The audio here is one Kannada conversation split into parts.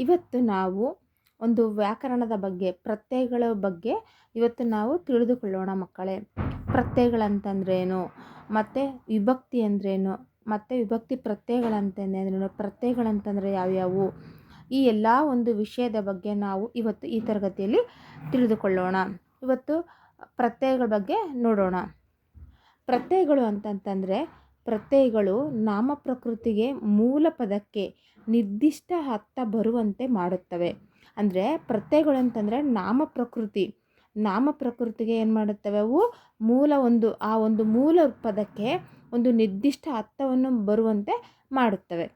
ಇವತ್ತು ನಾವು ಒಂದು ವ್ಯಾಕರಣದ ಬಗ್ಗೆ, ಪ್ರತ್ಯಯಗಳ ಬಗ್ಗೆ ಇವತ್ತು ನಾವು ತಿಳಿದುಕೊಳ್ಳೋಣ ಮಕ್ಕಳೇ. ಪ್ರತ್ಯಯಗಳಂತಂದ್ರೇನು ಮತ್ತು ವಿಭಕ್ತಿ ಅಂದ್ರೇನು ಮತ್ತು ವಿಭಕ್ತಿ ಪ್ರತ್ಯಯಗಳಂತಂದ್ರೇನು ಪ್ರತ್ಯಯಗಳಂತಂದರೆ ಯಾವ್ಯಾವು? ಈ ಎಲ್ಲ ಒಂದು ವಿಷಯದ ಬಗ್ಗೆ ನಾವು ಇವತ್ತು ಈ ತರಗತಿಯಲ್ಲಿ ತಿಳಿದುಕೊಳ್ಳೋಣ. ಇವತ್ತು ಪ್ರತ್ಯಯಗಳ ಬಗ್ಗೆ ನೋಡೋಣ. ಪ್ರತ್ಯಯಗಳು ಅಂತಂತಂದರೆ ಪ್ರತ್ಯಯಗಳು ನಾಮ ಪ್ರಕೃತಿಗೆ ಮೂಲ ಪದಕ್ಕೆ ನಿರ್ದಿಷ್ಟ ಅರ್ಥ ಬರುವಂತೆ ಮಾಡುತ್ತವೆ. ಅಂದರೆ ಪ್ರತ್ಯಯಗಳು ಅಂತಂದರೆ ನಾಮ ಪ್ರಕೃತಿ. ನಾಮ ಪ್ರಕೃತಿಗೆ ಏನು ಮಾಡುತ್ತವೆ? ಅವು ಮೂಲ ಒಂದು, ಆ ಒಂದು ಮೂಲ ಪದಕ್ಕೆ ಒಂದು ನಿರ್ದಿಷ್ಟ ಅರ್ಥವನ್ನು ಬರುವಂತೆ ಮಾಡುತ್ತವೆ.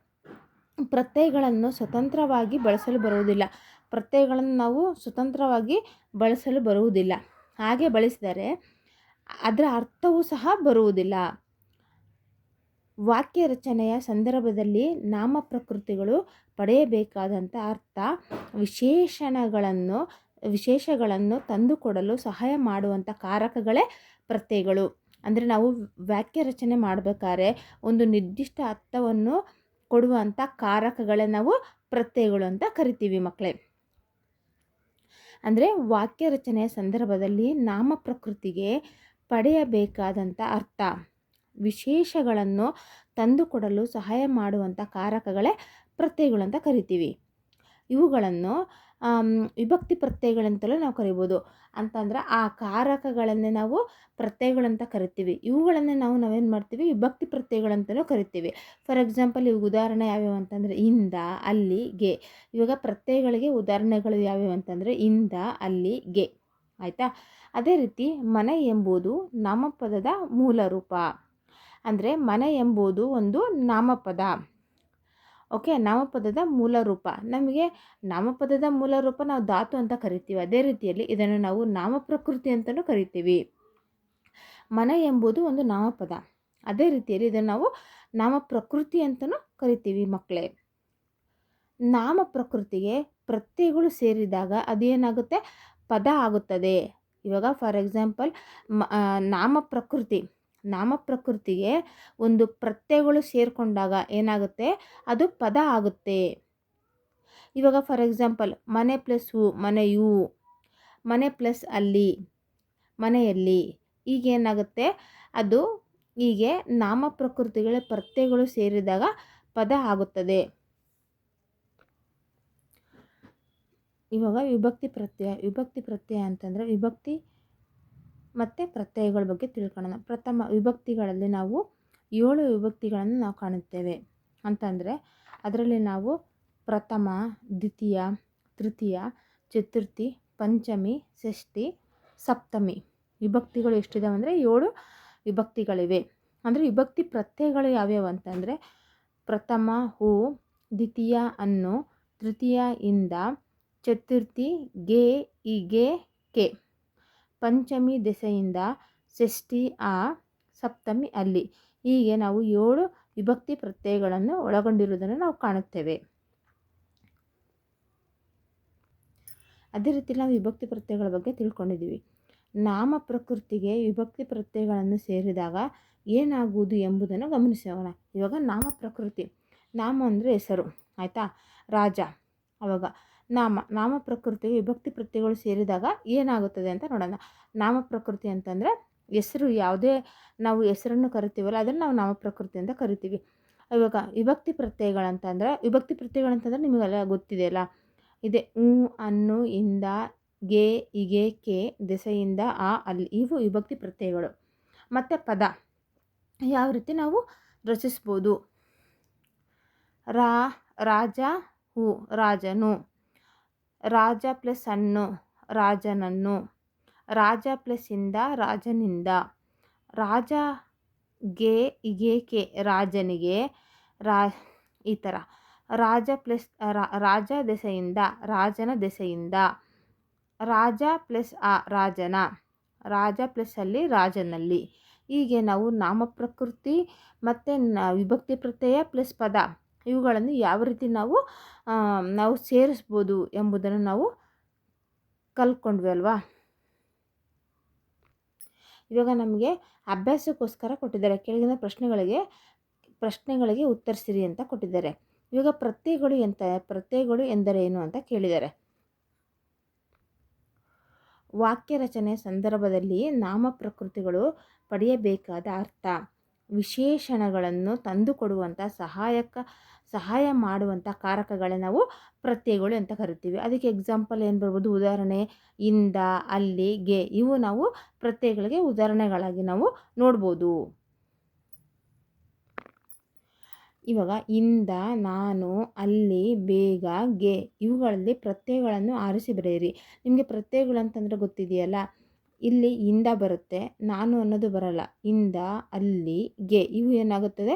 ಪ್ರತ್ಯಯಗಳನ್ನು ಸ್ವತಂತ್ರವಾಗಿ ಬಳಸಲು ಬರುವುದಿಲ್ಲ. ಪ್ರತ್ಯಯಗಳನ್ನು ನಾವು ಸ್ವತಂತ್ರವಾಗಿ ಬಳಸಲು ಬರುವುದಿಲ್ಲ. ಹಾಗೆ ಬಳಸಿದರೆ ಅದರ ಅರ್ಥವೂ ಸಹ ಬರುವುದಿಲ್ಲ. ವಾಕ್ಯ ರಚನೆಯ ಸಂದರ್ಭದಲ್ಲಿ ನಾಮ ಪ್ರಕೃತಿಗಳು ಪಡೆಯಬೇಕಾದಂಥ ಅರ್ಥ, ವಿಶೇಷಣಗಳನ್ನು, ವಿಶೇಷಗಳನ್ನು ತಂದುಕೊಡಲು ಸಹಾಯ ಮಾಡುವಂಥ ಕಾರಕಗಳೇ ಪ್ರತ್ಯಯಗಳು ಅಂದರೆ ನಾವು ವಾಕ್ಯ ರಚನೆ ಮಾಡಬೇಕಾದ್ರೆ ಒಂದು ನಿರ್ದಿಷ್ಟ ಅರ್ಥವನ್ನು ಕೊಡುವಂಥ ಕಾರಕಗಳೇ ನಾವು ಪ್ರತ್ಯಯಗಳು ಅಂತ ಕರಿತೀವಿ ಮಕ್ಕಳೇ. ಅಂದರೆ ವಾಕ್ಯ ರಚನೆಯ ಸಂದರ್ಭದಲ್ಲಿ ನಾಮ ಪ್ರಕೃತಿಗೆ ಪಡೆಯಬೇಕಾದಂಥ ಅರ್ಥ. ವಿಶೇಷಗಳನ್ನು ತಂದುಕೊಡಲು ಸಹಾಯ ಮಾಡುವಂಥ ಕಾರಕಗಳೇ ಪ್ರತ್ಯಯಗಳು ಅಂತ ಕರಿತೀವಿ. ಇವುಗಳನ್ನು ವಿಭಕ್ತಿ ಪ್ರತ್ಯಯಗಳಂತಲೂ ನಾವು ಕರಿಬೋದು. ಅಂತಂದ್ರೆ ಆ ಕಾರಕಗಳನ್ನೇ ನಾವು ಪ್ರತ್ಯಯಗಳಂತ ಕರಿತೀವಿ. ಇವುಗಳನ್ನೇ ನಾವು ನಾವೇನು ಮಾಡ್ತೀವಿ? ವಿಭಕ್ತಿ ಪ್ರತ್ಯಯಗಳಂತಲೂ ಕರಿತೀವಿ. ಫಾರ್ ಎಕ್ಸಾಂಪಲ್ ಇವು ಉದಾಹರಣೆ ಯಾವ್ಯಾವ ಅಂತಂದರೆ ಇಂದ, ಅಲ್ಲಿ, ಗೆ. ಇವಾಗ ಪ್ರತ್ಯಯಗಳಿಗೆ ಉದಾಹರಣೆಗಳು ಯಾವ್ಯಾವ ಅಂತಂದರೆ ಇಂದ, ಅಲ್ಲಿ, ಗೆ. ಆಯಿತಾ? ಅದೇ ರೀತಿ ಮನೆ ಎಂಬುದು ನಾಮಪದದ ಮೂಲ ರೂಪ. ಅಂದರೆ ಮನೆ ಎಂಬುದು ಒಂದು ನಾಮಪದ. ಓಕೆ, ನಾಮಪದದ ಮೂಲ ರೂಪ. ನಮಗೆ ನಾಮಪದದ ಮೂಲ ರೂಪ ನಾವು ಧಾತು ಅಂತ ಕರಿತೀವಿ. ಅದೇ ರೀತಿಯಲ್ಲಿ ಇದನ್ನು ನಾವು ನಾಮಪ್ರಕೃತಿ ಅಂತಲೂ ಕರಿತೀವಿ. ಮನೆ ಎಂಬುದು ಒಂದು ನಾಮಪದ. ಅದೇ ರೀತಿಯಲ್ಲಿ ಇದನ್ನು ನಾವು ನಾಮಪ್ರಕೃತಿ ಅಂತಲೂ ಕರಿತೀವಿ ಮಕ್ಕಳೇ. ನಾಮ ಪ್ರಕೃತಿಗೆ ಪ್ರತ್ಯಯಗಳು ಸೇರಿದಾಗ ಅದೇನಾಗುತ್ತೆ? ಪದ ಆಗುತ್ತದೆ. ಇವಾಗ ಫಾರ್ ಎಕ್ಸಾಂಪಲ್ ಮ ನಾಮ ಪ್ರಕೃತಿ ನಾಮ ಪ್ರಕೃತಿಗೆ ಒಂದು ಪ್ರತ್ಯಯಗಳು ಸೇರಿಕೊಂಡಾಗ ಏನಾಗುತ್ತೆ? ಅದು ಪದ ಆಗುತ್ತೆ. ಇವಾಗ ಫಾರ್ ಎಕ್ಸಾಂಪಲ್, ಮನೆ ಪ್ಲಸ್ ಹೂ ಮನೆಯು ಮನೆ ಪ್ಲಸ್ ಅಲ್ಲಿ, ಮನೆಯಲ್ಲಿ ಈಗೇನಾಗುತ್ತೆ? ಅದು ಹೀಗೆ ನಾಮ ಪ್ರಕೃತಿಗಳ ಪ್ರತ್ಯಯಗಳು ಸೇರಿದಾಗ ಪದ ಆಗುತ್ತದೆ. ಇವಾಗ ವಿಭಕ್ತಿ ಪ್ರತ್ಯಯ ವಿಭಕ್ತಿ ಪ್ರತ್ಯಯ ಅಂತಂದರೆ ವಿಭಕ್ತಿ ಮತ್ತು ಪ್ರತ್ಯಯಗಳ ಬಗ್ಗೆ ತಿಳ್ಕೊಳ್ಳೋಣ. ಪ್ರಥಮ ವಿಭಕ್ತಿಗಳಲ್ಲಿ ನಾವು ಏಳು ವಿಭಕ್ತಿಗಳನ್ನು ನಾವು ಕಾಣುತ್ತೇವೆ. ಅಂತಂದರೆ, ಅದರಲ್ಲಿ ನಾವು ಪ್ರಥಮ, ದ್ವಿತೀಯ, ತೃತೀಯ, ಚತುರ್ಥಿ, ಪಂಚಮಿ, ಷಷ್ಠಿ, ಸಪ್ತಮಿ. ವಿಭಕ್ತಿಗಳು ಎಷ್ಟಿದಾವೆ ಅಂದರೆ, ಏಳು ವಿಭಕ್ತಿಗಳಿವೆ. ಅಂದರೆ ವಿಭಕ್ತಿ ಪ್ರತ್ಯಯಗಳು ಯಾವ್ಯಾವು ಅಂತಂದರೆ, ಪ್ರಥಮ, ಹೂ, ದ್ವಿತೀಯ, ಅನ್ನು, ತೃತೀಯ, ಇಂದ, ಚತುರ್ಥಿ, ಗೆ ಇಗೆ ಕೆ. ಪಂಚಮಿ ದೆಸೆಯಿಂದ ಷಷ್ಠಿ ಆ ಸಪ್ತಮಿ ಅಲ್ಲಿ. ಹೀಗೆ ನಾವು ಏಳು ವಿಭಕ್ತಿ ಪ್ರತ್ಯಯಗಳನ್ನು ಒಳಗೊಂಡಿರುವುದನ್ನು ನಾವು ಕಾಣುತ್ತೇವೆ. ಅದೇ ರೀತಿ ನಾವು ವಿಭಕ್ತಿ ಪ್ರತ್ಯಯಗಳ ಬಗ್ಗೆ ತಿಳ್ಕೊಂಡಿದ್ದೀವಿ. ನಾಮ ಪ್ರಕೃತಿಗೆ ವಿಭಕ್ತಿ ಪ್ರತ್ಯಯಗಳನ್ನು ಸೇರಿದಾಗ ಏನಾಗುವುದು ಎಂಬುದನ್ನು ಗಮನಿಸೋಣ. ಇವಾಗ ನಾಮ ಪ್ರಕೃತಿ. ನಾಮ ಅಂದರೆ ಹೆಸರು. ಆಯಿತಾ? ರಾಜ. ಅವಾಗ ನಾಮ ನಾಮ ಪ್ರಕೃತಿ ವಿಭಕ್ತಿ ಪ್ರತ್ಯಯಗಳು ಸೇರಿದಾಗ ಏನಾಗುತ್ತದೆ ಅಂತ ನೋಡೋಣ. ನಾಮ ಪ್ರಕೃತಿ ಅಂತಂದರೆ ಹೆಸರು, ಯಾವುದೇ ನಾವು ಹೆಸರನ್ನು ಕರಿತೀವಲ್ಲ, ಅದನ್ನು ನಾವು ನಾಮ ಪ್ರಕೃತಿ ಅಂತ ಕರಿತೀವಿ. ಇವಾಗ ವಿಭಕ್ತಿ ಪ್ರತ್ಯಯಗಳಂತಂದರೆ ವಿಭಕ್ತಿ ಪ್ರತ್ಯಯಗಳಂತಂದರೆ ನಿಮಗೆಲ್ಲ ಗೊತ್ತಿದೆಯಲ್ಲ ಇದೆ ಉ, ಅನ್ನು, ಇಂದ, ಗೆ, ಇಗೆ, ಕೆ, ದೆಸೆಯಿಂದ, ಆ, ಅಲ್ಲಿ ಇವು ವಿಭಕ್ತಿ ಪ್ರತ್ಯಯಗಳು. ಮತ್ತು ಪದ, ಯಾವ ರೀತಿ ನಾವು ರಚಿಸ್ಬೋದು? ರಾ, ರಾಜ, ಹೂ, ರಾಜನು. ರಾಜ ಪ್ಲಸ್ ಅನ್ನು ರಾಜನನ್ನು. ರಾಜ ಪ್ಲಸ್ ಇಂದ ರಾಜನಿಂದ. ರಾಜ ಗೆ ಕೆ ರಾಜನಿಗೆ ರಾ, ಈ ಥರ ರಾಜ ಪ್ಲಸ್ ರಾಜ ದೆಸೆಯಿಂದ, ರಾಜನ ದೆಸೆಯಿಂದ. ರಾಜ ಪ್ಲಸ್ ಆ ರಾಜನ. ರಾಜ ಪ್ಲಸ್ ಅಲ್ಲಿ ರಾಜನಲ್ಲಿ. ಹೀಗೆ ನಾವು ನಾಮ ಪ್ರಕೃತಿ ಮತ್ತು ವಿಭಕ್ತಿ ಪ್ರತ್ಯಯ ಪ್ಲಸ್ ಪದ. ಇವುಗಳನ್ನು ಯಾವ ರೀತಿ ನಾವು ನಾವು ಸೇರಿಸ್ಬೋದು ಎಂಬುದನ್ನು ನಾವು ಕಲ್ತ್ಕೊಂಡ್ವಿ ಅಲ್ವಾ? ಇವಾಗ ನಮಗೆ ಅಭ್ಯಾಸಕ್ಕೋಸ್ಕರ ಕೊಟ್ಟಿದ್ದಾರೆ. ಕೆಳಗಿನ ಪ್ರಶ್ನೆಗಳಿಗೆ ಪ್ರಶ್ನೆಗಳಿಗೆ ಉತ್ತರಿಸಿರಿ ಅಂತ ಕೊಟ್ಟಿದ್ದಾರೆ. ಇವಾಗ ಪ್ರತ್ಯಯಗಳು ಎಂತ ಪ್ರತ್ಯಯಗಳು ಎಂದರೇನು ಅಂತ ಕೇಳಿದ್ದಾರೆ. ವಾಕ್ಯ ರಚನೆ ಸಂದರ್ಭದಲ್ಲಿ ನಾಮ ಪ್ರಕೃತಿಗಳು ಪಡೆಯಬೇಕಾದ ಅರ್ಥ. ವಿಶೇಷಣಗಳನ್ನು ತಂದುಕೊಡುವಂಥ ಸಹಾಯಕ, ಸಹಾಯ ಮಾಡುವಂಥ ಕಾರಕಗಳೇ ನಾವು ಪ್ರತ್ಯಯಗಳು ಅಂತ ಕರಿತೀವಿ. ಅದಕ್ಕೆ ಎಕ್ಸಾಂಪಲ್ ಏನು ಬರ್ಬೋದು? ಉದಾಹರಣೆ, ಇಂದ, ಅಲ್ಲಿ, ಗೆ ಇವು ನಾವು ಪ್ರತ್ಯಯಗಳಿಗೆ ಉದಾಹರಣೆಗಳಾಗಿ ನಾವು ನೋಡ್ಬೋದು. ಇವಾಗ ಇಂದ, ನಾನು, ಅಲ್ಲಿ, ಬೇಗ, ಗೆ ಇವುಗಳಲ್ಲಿ ಪ್ರತ್ಯಯಗಳನ್ನು ಆರಿಸಿ ಬರೆಯಿರಿ ನಿಮಗೆ ಪ್ರತ್ಯಯಗಳು ಅಂತಂದರೆ ಗೊತ್ತಿದೆಯಲ್ಲ? ಇಲ್ಲಿ ಇಂದ ಬರುತ್ತೆ, ನಾನು ಅನ್ನೋದು ಬರಲ್ಲ. ಇಂದ, ಅಲ್ಲಿ, ಗೆ ಇವು ಏನಾಗುತ್ತದೆ?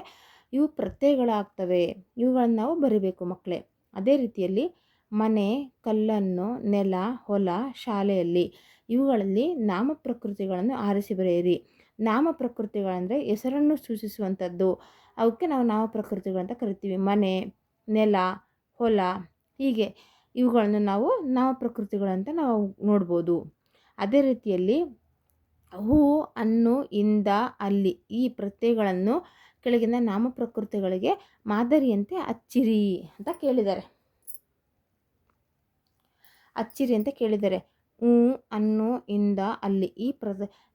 ಇವು ಪ್ರತ್ಯಯಗಳಾಗ್ತವೆ. ಇವುಗಳನ್ನು ನಾವು ಬರಿಬೇಕು ಮಕ್ಕಳೇ. ಅದೇ ರೀತಿಯಲ್ಲಿ ಮನೆ, ಕಲ್ಲನ್ನು, ನೆಲ, ಹೊಲ, ಶಾಲೆಯಲ್ಲಿ ಇವುಗಳಲ್ಲಿ ನಾಮ ಪ್ರಕೃತಿಗಳನ್ನು ಆರಿಸಿ ಬರೆಯಿರಿ. ನಾಮ ಪ್ರಕೃತಿಗಳಂದರೆ ಹೆಸರನ್ನು ಸೂಚಿಸುವಂಥದ್ದು. ಅವಕ್ಕೆ ನಾವು ನಾಮ ಪ್ರಕೃತಿಗಳಂತ ಕರಿತೀವಿ. ಮನೆ, ನೆಲ, ಹೊಲ ಹೀಗೆ ಇವುಗಳನ್ನು ನಾವು ನಾಮ ಪ್ರಕೃತಿಗಳಂತ ನಾವು ನೋಡ್ಬೋದು. ಅದೇ ರೀತಿಯಲ್ಲಿ ಹೂ ಅನ್ನು ಇಂದ, ಅಲ್ಲಿ ಈ ಪ್ರತ್ಯಯಗಳನ್ನು ಕೆಳಗಿನ ನಾಮ ಪ್ರಕೃತಿಗಳಿಗೆ ಮಾದರಿಯಂತೆ ಅಚ್ಚಿರಿ ಅಂತ ಕೇಳಿದ್ದಾರೆ. ಅಚ್ಚಿರಿ ಅಂತ ಕೇಳಿದ್ದಾರೆ. ಹೂ ಅನ್ನು ಇಂದ, ಅಲ್ಲಿ ಈ ಪ್ರ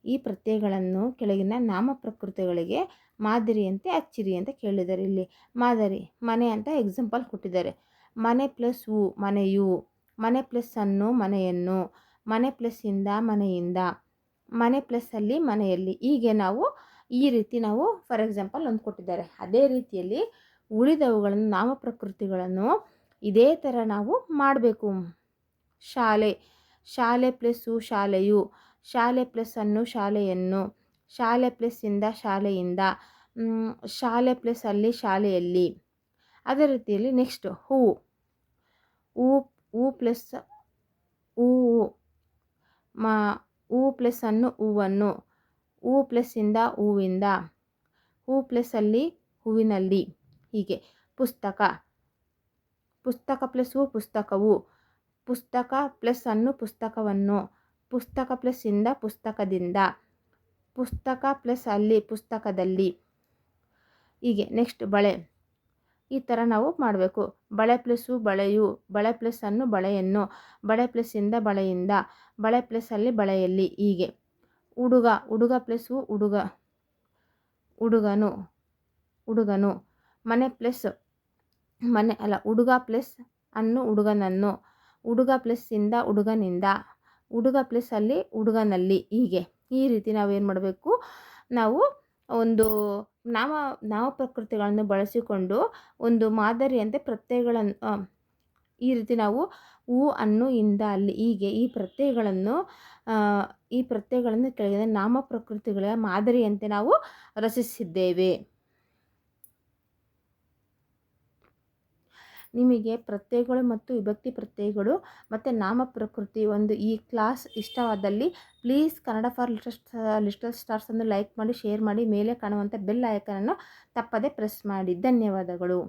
ಈ ಪ್ರತ್ಯಯಗಳನ್ನು ಕೆಳಗಿನ ನಾಮ ಪ್ರಕೃತಿಗಳಿಗೆ ಮಾದರಿಯಂತೆ ಅಚ್ಚಿರಿ ಅಂತ ಕೇಳಿದ್ದಾರೆ ಇಲ್ಲಿ. ಮಾದರಿ, ಮನೆ ಅಂತ ಎಕ್ಸಾಂಪಲ್ ಕೊಟ್ಟಿದ್ದಾರೆ. ಮನೆ ಪ್ಲಸ್ ಹೂ ಮನೆಯು ಮನೆ ಪ್ಲಸ್ ಅನ್ನು ಮನೆಯನ್ನು ಮನೆ ಪ್ಲಸ್ ಇಂದ ಮನೆಯಿಂದ, ಮನೆ ಪ್ಲಸ್ ಅಲ್ಲಿ ಮನೆಯಲ್ಲಿ. ಹೀಗೆ ನಾವು ಈ ರೀತಿ ನಾವು ಫಾರ್ ಎಕ್ಸಾಂಪಲ್ ಒಂದು ಕೊಟ್ಟಿದ್ದಾರೆ. ಅದೇ ರೀತಿಯಲ್ಲಿ ಉಳಿದವುಗಳನ್ನು ನಾಮ ಪ್ರಕೃತಿಗಳನ್ನು ಇದೇ ಥರ ನಾವು ಮಾಡಬೇಕು. ಶಾಲೆ ಶಾಲೆ ಪ್ಲಸ್ಸು ಶಾಲೆಯು, ಶಾಲೆ ಪ್ಲಸ್ ಅನ್ನು ಶಾಲೆಯನ್ನು, ಶಾಲೆ ಪ್ಲಸ್ಸಿಂದ ಶಾಲೆಯಿಂದ ಶಾಲೆ ಪ್ಲಸ್ ಅಲ್ಲಿ ಶಾಲೆಯಲ್ಲಿ. ಅದೇ ರೀತಿಯಲ್ಲಿ ನೆಕ್ಸ್ಟ್ ಹೂವು. ಹೂ ಹೂ ಪ್ಲಸ್ ಹೂವು. ಮಾ ಹೂ ಪ್ಲಸ್ ಅನ್ನು ಹೂವನ್ನು ಹೂ ಪ್ಲಸ್ಸಿಂದ ಹೂವಿಂದ ಹೂ ಪ್ಲಸ್ ಅಲ್ಲಿ ಹೂವಿನಲ್ಲಿ. ಹೀಗೆ. ಪುಸ್ತಕ. ಪುಸ್ತಕ ಪ್ಲಸ್ ಹೂ ಪುಸ್ತಕವು. ಪುಸ್ತಕ ಪ್ಲಸ್ ಅನ್ನು ಪುಸ್ತಕವನ್ನು. ಪುಸ್ತಕ ಪ್ಲಸ್ ಇಂದ ಪುಸ್ತಕದಿಂದ. ಪುಸ್ತಕ ಪ್ಲಸ್ ಅಲ್ಲಿ ಪುಸ್ತಕದಲ್ಲಿ. ಹೀಗೆ. ನೆಕ್ಸ್ಟ್ ಬಳೆ. ಈ ಥರ ನಾವು ಮಾಡಬೇಕು. ಬಳೆ ಪ್ಲಸ್ಸು ಬಳೆಯು, ಬಳೆ ಪ್ಲಸ್ ಅನ್ನು ಬಳೆಯನ್ನು, ಬಳೆ ಪ್ಲಸ್ಸಿಂದ ಬಳೆಯಿಂದ, ಬಳೆ ಪ್ಲಸ್ ಅಲ್ಲಿ ಬಳೆಯಲ್ಲಿ, ಹೀಗೆ. ಹುಡುಗ ಹುಡುಗ ಪ್ಲಸ್ಸು ಹುಡುಗ ಹುಡುಗನು ಹುಡುಗನು ಮನೆ ಪ್ಲಸ್, ಮನೆ ಅಲ್ಲ ಹುಡುಗ ಪ್ಲಸ್ ಅನ್ನು ಹುಡುಗನನ್ನು ಹುಡುಗ ಪ್ಲಸ್ಸಿಂದ ಹುಡುಗನಿಂದ ಹುಡುಗ ಪ್ಲಸ್ ಅಲ್ಲಿ ಹುಡುಗನಲ್ಲಿ ಹೀಗೆ. ಈ ರೀತಿ ನಾವೇನು ಮಾಡಬೇಕು? ನಾವು ಒಂದು ನಾಮ ನಾಮ ಪ್ರಕೃತಿಗಳನ್ನು ಬಳಸಿಕೊಂಡು ಒಂದು ಮಾದರಿಯಂತೆ ಪ್ರತ್ಯಯಗಳನ್ನು ಈ ರೀತಿ ನಾವು ಹೂ ಅನ್ನು, ಇಂದ, ಅಲ್ಲಿ, ಹೀಗೆ ಈ ಪ್ರತ್ಯಯಗಳನ್ನು ಈ ಪ್ರತ್ಯಯಗಳನ್ನು ಕೆಳಗಿನ ನಾಮ ಪ್ರಕೃತಿಗಳ ಮಾದರಿಯಂತೆ ನಾವು ರಚಿಸಿದ್ದೇವೆ. ನಿಮಗೆ ಪ್ರತ್ಯಯಗಳು ಮತ್ತು ವಿಭಕ್ತಿ ಪ್ರತ್ಯಯಗಳು ಮತ್ತು ನಾಮ ಪ್ರಕೃತಿ ಒಂದು ಈ ಕ್ಲಾಸ್ ಇಷ್ಟವಾದಲ್ಲಿ please Kannada for little little ಸ್ಟಾರ್ಸನ್ನು like ಮಾಡಿ, ಶೇರ್ ಮಾಡಿ, ಮೇಲೆ ಕಾಣುವಂಥ ಬೆಲ್ ಐಕನನ್ನು ತಪ್ಪದೇ ಪ್ರೆಸ್ ಮಾಡಿ. ಧನ್ಯವಾದಗಳು.